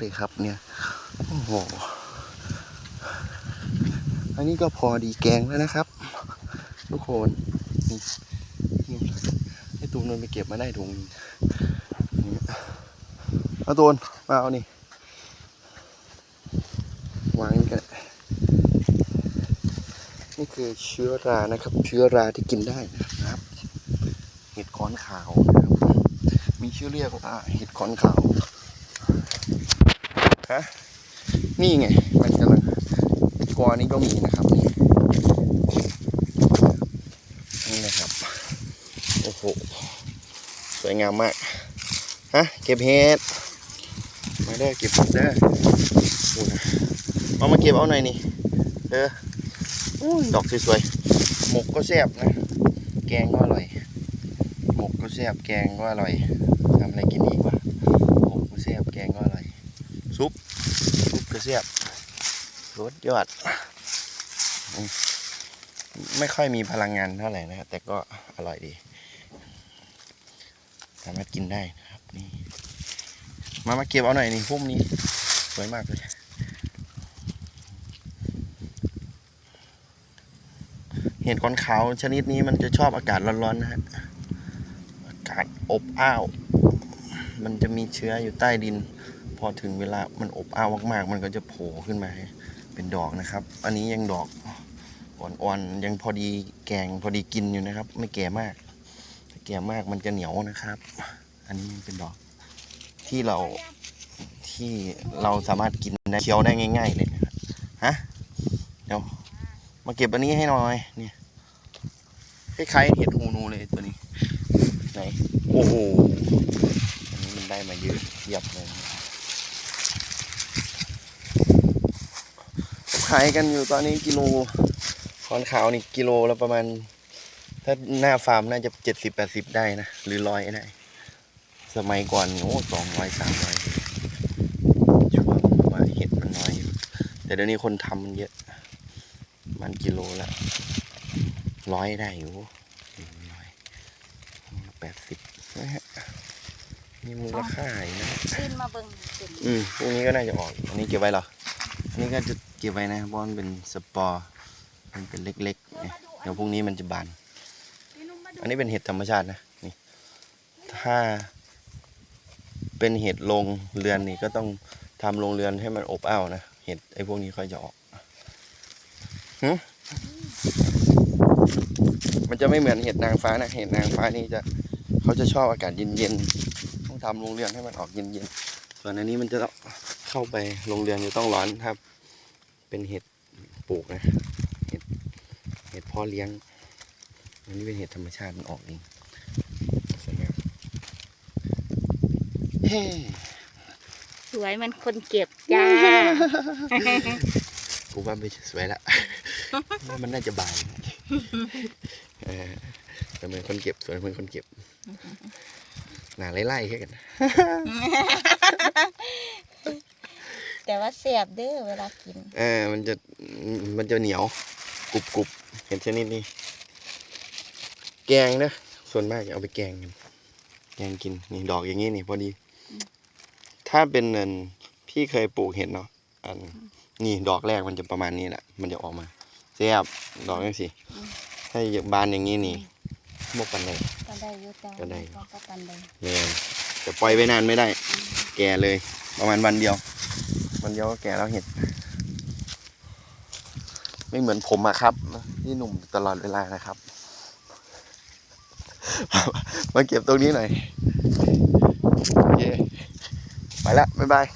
เลยครับเนี่ยโอ้โหอันนี้ก็พอดีแกงแล้วนะครับทุกคนนี่นี่ให้ตูนนไปเก็บมาได้ถุงนี่เอาตูนมาเอานี่วางนี่กันนี่คือเชื้อรานะครับ เชื้อราที่กินได้นะครับ เห็ดขอนขาวนะครับมีชื่อเรียกว่าเห็ดขอนขาว ฮะนี่ไง มันกำลังกอนี้ก็มีนะครับนี่นี่นะครับ โอ้โห สวยงามมาก ฮะ เก็บเห็ด มาเด้อเก็บเห็ดเด้อโอ้นะเอามาเก็บเอาหน่อยนี่เด้ออุ้ยดอกสวยๆ หมกก็แซ่บนะ แกงก็อร่อย หมกก็แซ่บ แกงก็อร่อยทำอะไรกินดีกว่า หมกก็แซ่บ แกงก็อร่อย ซุปซุปกระเสียบรสยอด ไม่ค่อยมีพลังงานเท่าไหร่นะครับแต่ก็อร่อยดี สามารถกินได้นะครับนี่มามาเก็บเอาหน่อยนี่พุ่มนี้สวยมากเลยเห็ดขอนขาวชนิดนี้มันจะชอบอากาศร้อนๆนะฮะอากาศอบอ้าว มันจะมีเชื้ออยู่ใต้ดิน พอถึงเวลามันอบอ้าวมากๆ มันก็จะโผล่ขึ้นมาเป็นดอกนะครับ อันนี้ยังดอกอ่อนๆยังพอดีแกงพอดีกินอยู่นะครับ ไม่แก่มากถ้าแก่มากมันจะเหนียวนะครับ อันนี้เป็นดอกที่เราที่เราสามารถกินได้เคี้ยวได้ง่าย ๆ เลยนะครับฮะเดี๋ยวมาเก็บอันนี้ให้หน่อยเนี่ยคล้ายๆเห็ดหูหนูเลยตัวนี้ไหนโอ้โหอันนี้มันได้มาเยอะเยียบเลยายกันอยู่ตอนนี้กิโลคอนขาวนี่กิโลละประมาณ ถ้าหน้าฟาร์มน่าจะเจ็ดสิบแปดสิบได้นะ หรือร้อยได้ สมัยก่อนโอ้สองร้อยสามร้อยช่วงว่าเห็ดมันน้อยอยู่แต่เดี๋ยวนี้คนทำมันเยอะ มันกิโลละร้อยได้อยู่ร้อยแปดสิบนะฮะมีมูลค่าอยู่นะ ขึ้นมาเบิ่งเป็นอืมพวกนี้ก็น่าจะออก อันนี้เก็บไว้เหรออั นนี้ก็จะเก็บไว้นะเพราะมันเป็นสปอร์มันเป็นเล็กๆเนี่ยเดี๋ยวพรุ่งนี้มันจะบาน อันนี้เป็นเห็ดธรรมชาตินะนี่ถ้าเป็นเห็ดลงเรือนนี่ก็ต้องทำโรงเรือนให้มันอบอ้าวนะ เห็ดไอ้พวกนี้ค่อยจะออกหึมันจะไม่เหมือนเห็ดนางฟ้านะ เห็ดนางฟ้านี่จะเขาจะชอบอากาศเย็นๆ ต้องทำโรงเรือนให้มันออกเย็นๆ ส่วนอันนี้มันจะต้อง เข้าไปโรงเรือนจะต้องร้อนครับ เป็นเห็ดปลูกนะ เห็ดเห็ดพ่อเลี้ยง อันนี้เป็นเห็ดธรรมชาติมันออกเองสวยงามเฮ้สวยมันคนเก็บจ้า กูว่าไม่สวยละว่ามันน่าจะบานเออแต่เหมือนคนเก็บสวยเหมือนคนเก็บหนาไล่ๆแค่กัน แต่ว่าเสียบเด้อเวลากินเออมันจะ มันจะเหนียวกรุบกรุบเห็นชนิดนี้ แกงนะ ส่วนมากจะเอาไปแกงกันแกงกิน นี่ดอกอย่างนี้นี่พอดี ถ้าเป็นเนินพี่เคยปลูกเห็ดเนาะ อัน นี่ดอกแรกมันจะประมาณนี้แหละ มันจะออกมาเสียบดอกนี่สิ ถ้าบานอย่างนี้นี่มกปันเลยก็ได้อยุ่แต่ก็ได้ก็ปันได้เนี่ยจะปล่อยไว้นานไม่ได้ แก่เลย ประมาณวันเดียว มันเยอะแก่แล้วเห็ด ไม่เหมือนผมอะครับที่หนุ่มตลอดเวลานะครับ มาเก็บตรงนี้หน่อย โอเค ไปละบ๊ายบาย